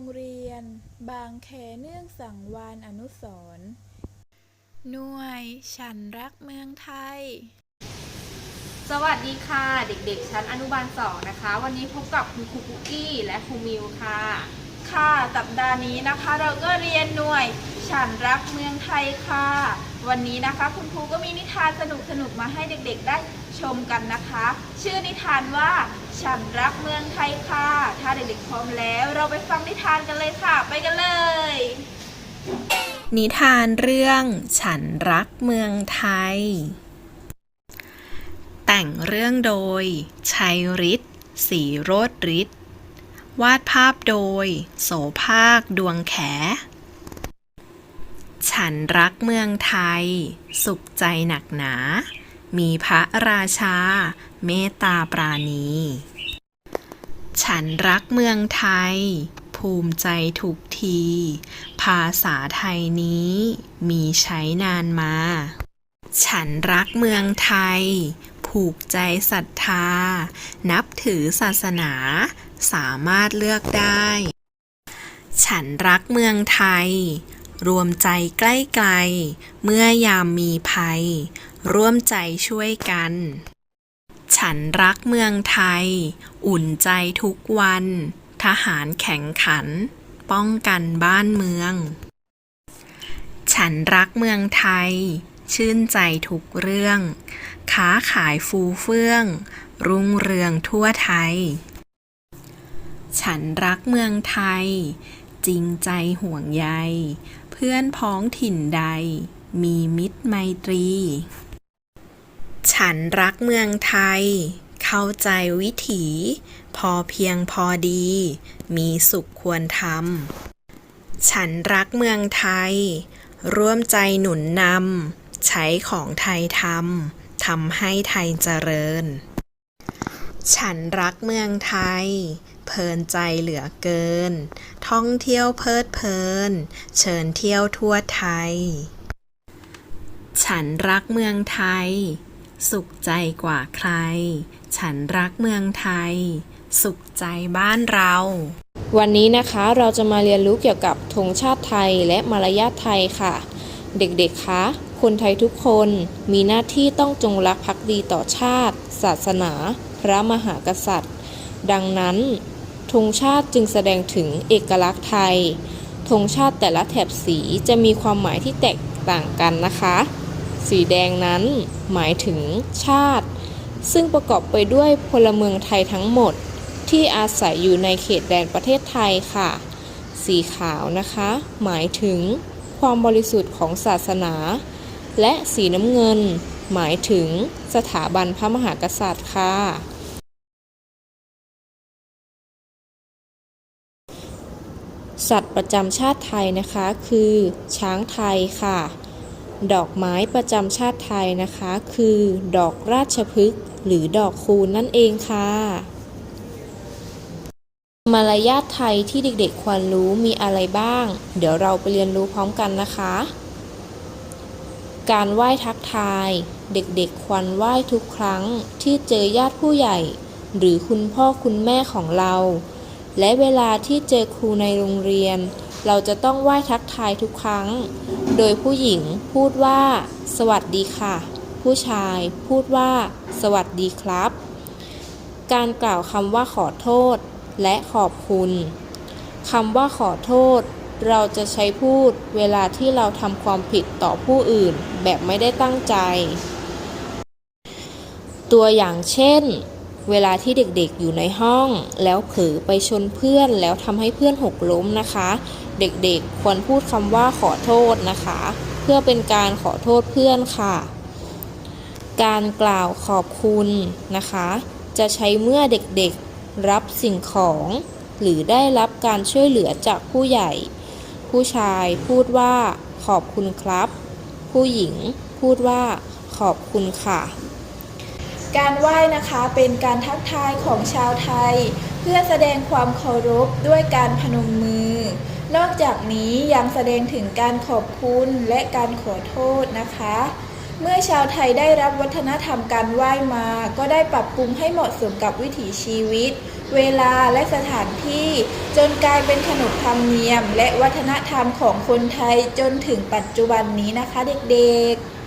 รงเรียน บางแคเนื่องสังวานอนุสรหน่วย ฉันรักเมืองไทย สวัสดีค่ะ เด็กๆ ชั้นอนุบาลสองนะคะ วันนี้พบกับคุณครูคุกกี้และครูมิวค่ะ ค่ะสัปดาห์นี้นะคะ เราก็เรียนหน่วย ฉันรักเมืองไทยค่ะ วันนี้นะคะคุณครูก็มีนิทานสนุกๆมาให้เด็กๆ ได้ชมกันนะคะ ชื่อนิทานว่า ฉันรักเมืองไทยค่ะ ถ้าเด็กๆพร้อมแล้ว เราไปฟังนิทานกันเลยค่ะ ไปกันเลย นิทานเรื่อง ฉันรักเมืองไทย แต่งเรื่องโดย ชัยฤทธิ์ศรีโรดฤทธิ์วาดภาพโดย โสภาคดวงแข ฉันรักเมืองไทย สุขใจหนักหนา มีพระราชา เมตตาปราณี ฉันรักเมืองไทย ภูมิใจทุกที ภาษาไทยนี้มีใช้นานมา ฉันรักเมืองไทย ผูกใจศรัทธา นับถือศาสนา สามารถเลือกได้ ฉันรักเมืองไทย รวมใจใกล้ไกล เมื่อยามมีภัย ร่วมใจช่วยกัน ฉันรักเมืองไทย อุ่นใจทุกวัน ทหารแข็งขัน ป้องกันบ้านเมือง ฉันรักเมืองไทย ชื่นใจทุกเรื่อง ค้าขายฟูเฟื่อง รุ่งเรืองทั่วไทย ฉันรักเมืองไทยจริงใจห่วงใย พื่อนพ้องถิ่นใด มีมิตรไมตรี ฉันรักเมืองไทย เข้าใจวิถี พอเพียงพอดี มีสุขควรทำ ฉันรักเมืองไทย ร่วมใจหนุนนำ ใช้ของไทยทำ ทำให้ไทยเจริญ ฉันรักเมืองไทย เพลินใจเหลือเกิน ท่องเที่ยวเพลิดเพลิน เชิญเที่ยวทั่วไทย ฉันรักเมืองไทย สุขใจกว่าใคร ฉันรักเมืองไทย สุขใจบ้านเรา วันนี้นะคะเราจะมาเรียนรู้เกี่ยวกับธงชาติไทยและมารยาทไทยค่ะ เด็กๆคะคนไทยทุกคนมีหน้าที่ต้องจงรักภักดีต่อชาติ ศาสนา พระมหากษัตริย์ ดังนั้น ธงชาติจึงแสดงถึงเอกลักษณ์ไทย ธงชาติแต่ละแถบสีจะมีความหมายที่แตกต่างกันนะคะ สีแดงนั้นหมายถึงชาติ ซึ่งประกอบไปด้วยพลเมืองไทยทั้งหมดที่อาศัยอยู่ในเขตแดนประเทศไทยค่ะ สีขาวนะคะ หมายถึงความบริสุทธิ์ของศาสนา และสีน้ำเงิน หมายถึงสถาบันพระมหากษัตริย์ค่ะ สัตว์ประจำชาติไทยนะคะคือ ช้างไทยค่ะ ดอกไม้ประจำชาติไทยนะคะ คือ ดอกราชพฤกษ์หรือดอกคูณนั่นเองค่ะ มารยาทไทยที่เด็กๆควรรู้มีอะไรบ้าง เดี๋ยวเราไปเรียนรู้พร้อมกันนะคะ การไหว้ทักทาย เด็กๆควรไหว้ทุกครั้งที่เจอญาติผู้ใหญ่ หรือคุณพ่อคุณแม่ของเรา และเวลาที่เจอครูในโรงเรียน เราจะต้องไหว้ทักทายทุกครั้ง โดยผู้หญิงพูดว่า สวัสดีค่ะ ผู้ชายพูดว่า สวัสดีครับ การกล่าวคำว่าขอโทษ และขอบคุณคำว่าขอโทษ เราจะใช้พูดเวลาที่เราทำความผิดต่อผู้อื่นแบบไม่ได้ตั้งใจ ตัวอย่างเช่น เวลาที่เด็กๆอยู่ในห้อง แล้วเผลอไปชนเพื่อนแล้วทำให้เพื่อนหกล้มนะคะ เด็กๆควรพูดคำว่าขอโทษนะคะ เพื่อเป็นการขอโทษเพื่อนค่ะ การกล่าวขอบคุณนะคะ จะใช้เมื่อเด็กๆรับสิ่งของ หรือได้รับการช่วยเหลือจากผู้ใหญ่ ผู้ชายพูดว่าขอบคุณครับ ผู้หญิงพูดว่าขอบคุณค่ะ การไหว้นะคะเป็นการทักทายของชาวไทย เพื่อแสดงความเคารพด้วยการพนมมือ นอกจากนี้ยังแสดงถึงการขอบคุณและการขอโทษนะคะ เมื่อชาวไทยได้รับวัฒนธรรมการไหว้มา ก็ได้ปรับปรุงให้เหมาะสมกับวิถีชีวิต เวลาและสถานที่ จนกลายเป็นขนบธรรมเนียม และวัฒนธรรมของคนไทยจนถึงปัจจุบันนี้นะคะเด็กๆ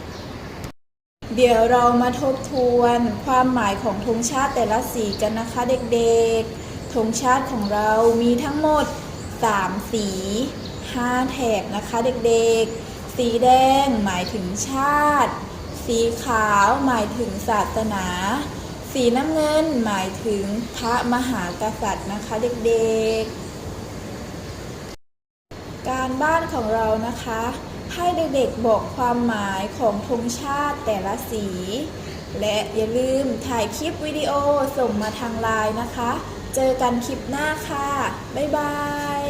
เดี๋ยวเรามาทบทวนความหมายของธงชาติแต่ละสีกันนะคะเด็กๆ ธงชาติของเรามีทั้งหมด 3 สี 5 แถบนะคะเด็กๆ สีแดงหมายถึงชาติ สีขาวหมายถึงศาสนา สีน้ำเงินหมายถึงพระมหากษัตริย์นะคะเด็กๆ การบ้านของเรานะคะ ให้เด็กๆบอกความหมายของธงชาติแต่ละสี และอย่าลืมถ่ายคลิปวิดีโอส่งมาทางไลน์นะคะ เจอกันคลิปหน้าค่ะ บ๊ายบาย